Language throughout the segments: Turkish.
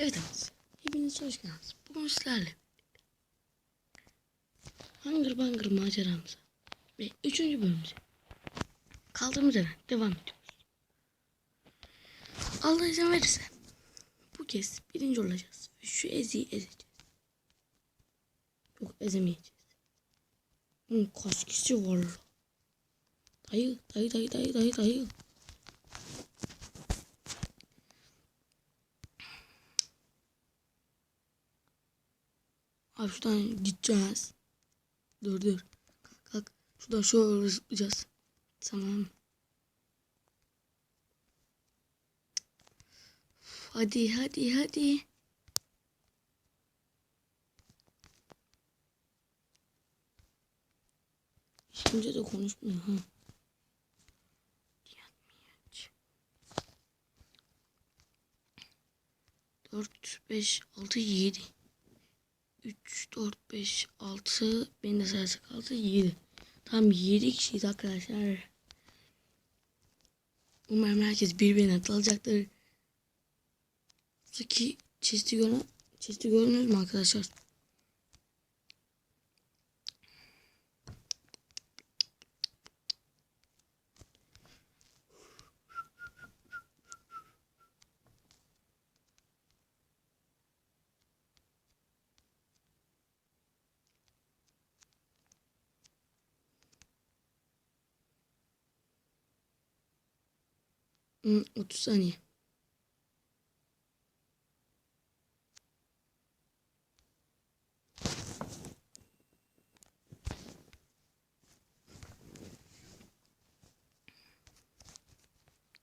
Evet evet. Hepiniz hoş geldiniz. Bugün sizlerle Hunger Bunger maceramıza ve üçüncü bölümümüze kaldığımız yerden devam ediyoruz. Allah izin verirse bu kez birinci olacağız şu eziyi ezeceğiz. Yok ezemeyeceğiz. Bunun kaç kişi var? Dayı, dayı, dayı, dayı, dayı, dayı. Abi şuradan gideceğiz. Dur dur. Kalk kalk. Şuradan şöyle zıplayacağız. Tamam. Hadi hadi hadi. Kimse de konuşmuyor ha. Dört, beş, altı, yedi. 3, 4, 5, 6. Benim de sayısı kaldı 7. Tam 7 kişiyiz arkadaşlar. Umarım herkes birbirine dalacaktır. Buradaki chest'i gören, chest'i gördünüz mü arkadaşlar? Hı, 30 saniye.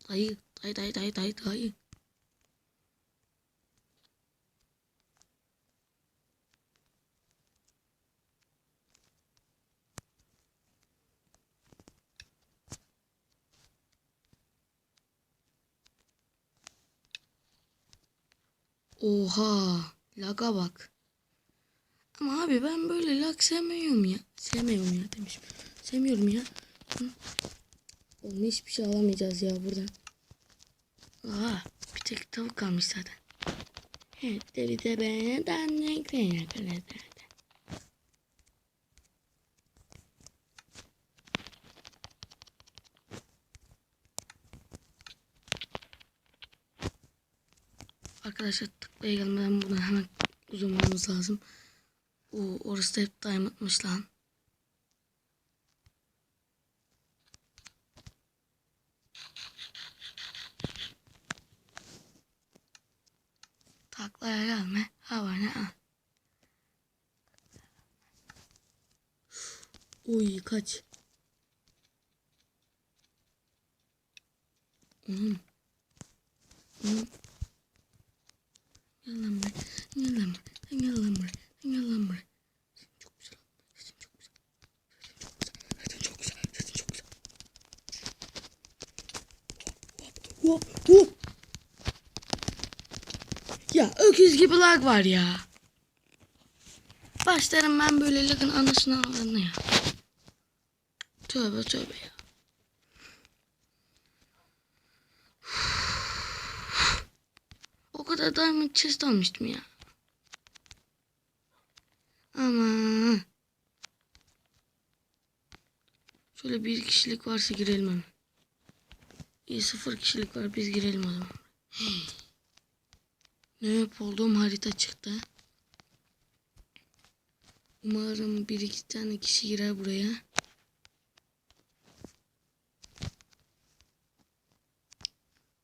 Dayı, dayı, dayı, dayı, dayı, dayı. Oha, laga bak. Ama abi ben böyle lag sevmiyorum ya. Sevmiyorum ya demişim. Sevmiyorum ya. Hı. Oğlum hiçbir şey alamayacağız ya buradan. Aa, bir tek tavuk kalmış zaten. Evet, deri de benden ne kadar Arkadaşlar tıklaya gelmeden buradan hemen uzamamız lazım. O orası da hep diamondmış lan. Taklaya gelme. Hava ne al. Uy kaç. Oğlum. Oğlum. Hop hop. Ya öküz gibi lag var ya. Başlarım ben böyle lagın anasını avradını ya. Tövbe tövbe ya. O kadar diamond chest almıştım ya. Ama şöyle bir kişilik varsa girelim hemen. İyi sıfır kişilik var biz girelim o zaman. Ne yap olduğum harita çıktı. Umarım bir iki tane kişi girer buraya.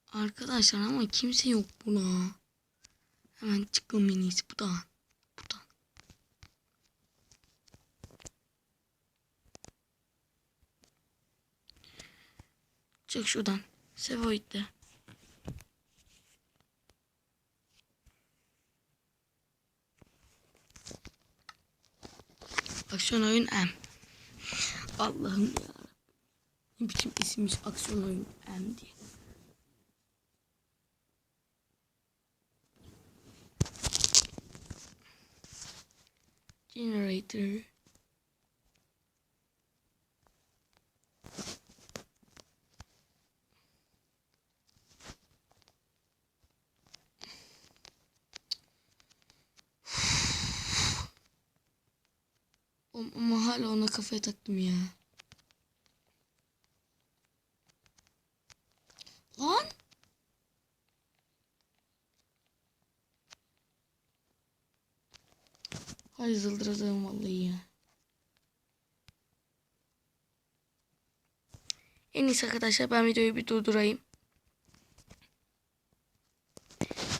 Arkadaşlar ama kimse yok buna. Hemen çıkalım en iyisi buradan. Buradan. Çık şuradan. Sevoid'de. Aksiyon oyun M. Allah'ım ya. Ne biçim isimmiş aksiyon oyun M diye. Generator. Ama hala ona kafaya taktım ya. Lan. Hay zıldıracağım vallahi ya. En iyisi arkadaşlar ben videoyu bir durdurayım.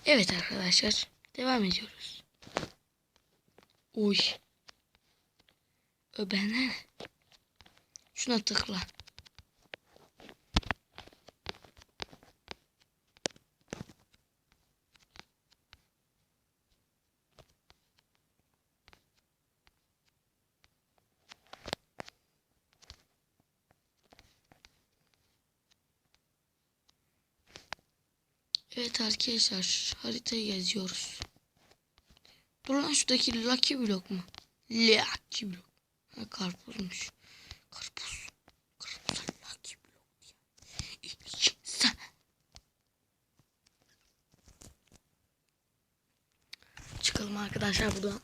Evet arkadaşlar devam ediyoruz. Oy. Öbene. Şuna tıkla. Evet arkadaşlar haritayı geziyoruz. Dur lan şuradaki Lucky Block mu? Lucky Block. Ha, karpuzmuş. Karpuz. Karpuz Lucky Block diye. İki sana. Çıkalım arkadaşlar buradan.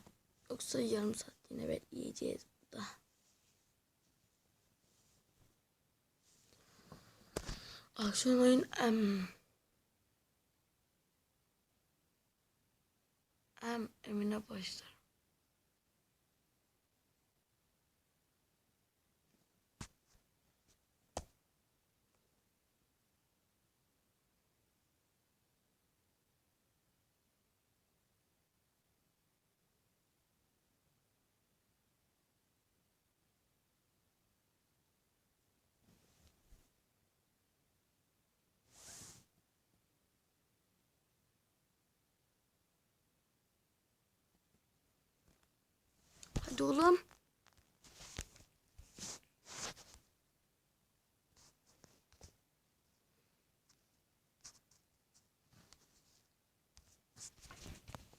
Yoksa yarım saat yine bekleyeceğiz burada. Aksiyon oyun em. Em Emine başlar. Hadi oğlum.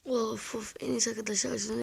Of of en iyisi arkadaşlar.